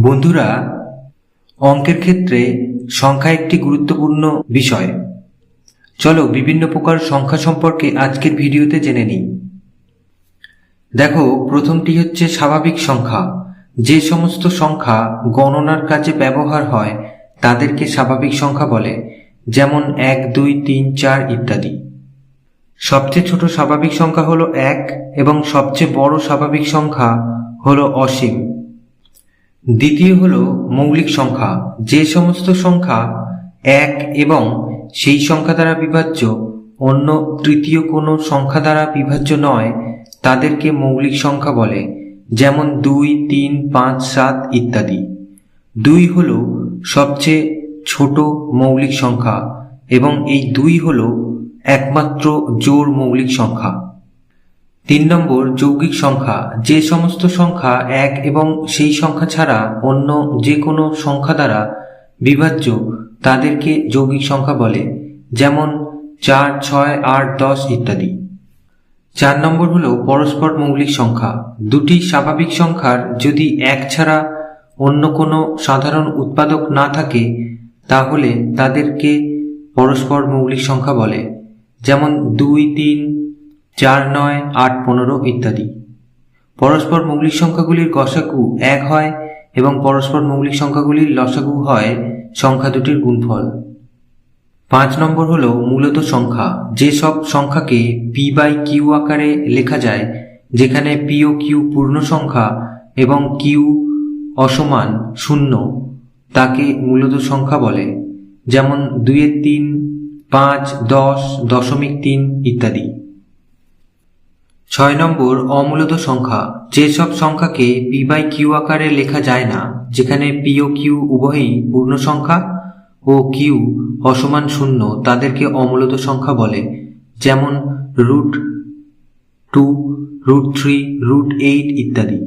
বন্ধুরা, অঙ্কের ক্ষেত্রে সংখ্যা একটি গুরুত্বপূর্ণ বিষয়। চলো বিভিন্ন প্রকার সংখ্যা সম্পর্কে আজকের ভিডিওতে জেনে নিই। দেখো, প্রথমটি হচ্ছে স্বাভাবিক সংখ্যা। যে সমস্ত সংখ্যা গণনার কাজে ব্যবহার হয়, তাদেরকে স্বাভাবিক সংখ্যা বলে, যেমন এক, দুই, তিন, চার ইত্যাদি। সবচেয়ে ছোট স্বাভাবিক সংখ্যা হলো এক এবং সবচেয়ে বড় স্বাভাবিক সংখ্যা হলো অসীম। দ্বিতীয় হলো মৌলিক সংখ্যা। যে সমস্ত সংখ্যা এক এবং সেই সংখ্যা দ্বারা বিভাজ্য, অন্য তৃতীয় কোনো সংখ্যা দ্বারা বিভাজ্য নয়, তাদেরকে মৌলিক সংখ্যা বলে, যেমন দুই, তিন, পাঁচ, সাত ইত্যাদি। দুই হল সবচেয়ে ছোট মৌলিক সংখ্যা এবং এই দুই হল একমাত্র জোর মৌলিক সংখ্যা। তিন নম্বর, যৌগিক সংখ্যা। যে সমস্ত সংখ্যা এক এবং সেই সংখ্যা ছাড়া অন্য যে কোনো সংখ্যা দ্বারা বিভাজ্য, তাদেরকে যৌগিক সংখ্যা বলে, যেমন চার, ছয়, আট, দশ ইত্যাদি। চার নম্বর হল পরস্পর মৌলিক সংখ্যা। দুটি স্বাভাবিক সংখ্যার যদি এক ছাড়া অন্য কোনো সাধারণ উৎপাদক না থাকে, তাহলে তাদেরকে পরস্পর মৌলিক সংখ্যা বলে, যেমন দুই, তিন চার নয় আট পনেরো ইত্যাদি। পরস্পর মৌলিক সংখ্যাগুলির গসাগু এক হয় এবং পরস্পর মৌলিক সংখ্যাগুলির লসাগু হয় সংখ্যা দুটির গুণফল। পাঁচ নম্বর হলো মূলত সংখ্যা। যে সব সংখ্যাকে পি বাই কিউ আকারে লেখা যায়, যেখানে পি ও কিউ পূর্ণ সংখ্যা এবং কিউ অসমান শূন্য, তাকে মূলত সংখ্যা বলে। যেমন দুইয়ের তিন, পাঁচ, দশ, দশমিক তিন ইত্যাদি। ছয় নম্বর অমূলত সংখ্যা। যেসব সংখ্যাকে পি বাই কিউ আকারে লেখা যায় না, যেখানে পি ও কিউ উভয়ই পূর্ণ সংখ্যা ও কিউ অসমান শূন্য তাদেরকে অমূলত সংখ্যা বলে। যেমন root two root three root eight ইত্যাদি।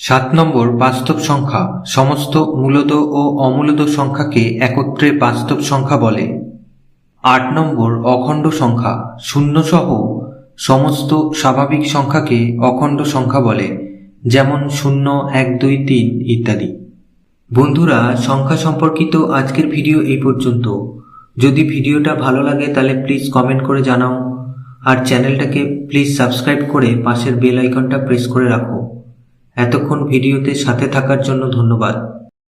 সাত নম্বর বাস্তব সংখ্যা। সমস্ত মূলত ও অমূলত সংখ্যাকে একত্রে বাস্তব সংখ্যা বলে। আট নম্বর অখণ্ড সংখ্যা। শূন্য সহ সমস্ত স্বাভাবিক সংখ্যাকে অখণ্ড সংখ্যা বলে, যেমন শূন্য, এক, দুই, তিন ইত্যাদি। বন্ধুরা, সংখ্যা সম্পর্কিত আজকের ভিডিও এই পর্যন্ত। যদি ভিডিওটা ভালো লাগে, তাহলে প্লিজ কমেন্ট করে জানাও। আর চ্যানেলটাকে প্লিজ সাবস্ক্রাইব করে পাশের বেল আইকনটা প্রেস করে রাখো। এতক্ষণ ভিডিওতে সাথে থাকার জন্য ধন্যবাদ।